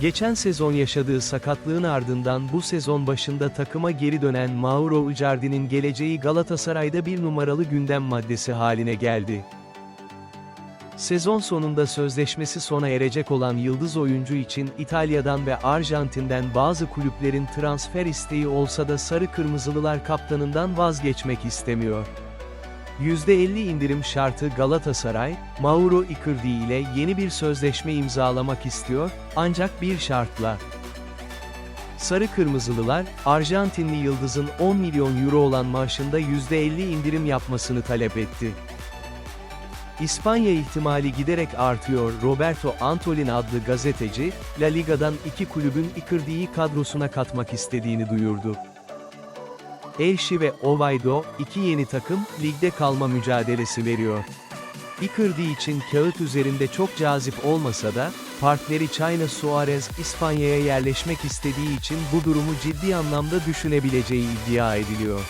Geçen sezon yaşadığı sakatlığın ardından bu sezon başında takıma geri dönen Mauro Icardi'nin geleceği Galatasaray'da bir numaralı gündem maddesi haline geldi. Sezon sonunda sözleşmesi sona erecek olan yıldız oyuncu için İtalya'dan ve Arjantin'den bazı kulüplerin transfer isteği olsa da sarı kırmızılılar kaptanından vazgeçmek istemiyor. %50 indirim şartı Galatasaray, Mauro Icardi ile yeni bir sözleşme imzalamak istiyor, ancak bir şartla. Sarı Kırmızılılar, Arjantinli yıldızın 10 milyon euro olan maaşında %50 indirim yapmasını talep etti. İspanya ihtimali giderek artıyor. Roberto Antolin adlı gazeteci, La Liga'dan iki kulübün Icardi'yi kadrosuna katmak istediğini duyurdu. Elşi ve Oviedo, iki yeni takım, ligde kalma mücadelesi veriyor. Icardi için kağıt üzerinde çok cazip olmasa da, partneri China Suarez, İspanya'ya yerleşmek istediği için bu durumu ciddi anlamda düşünebileceği iddia ediliyor.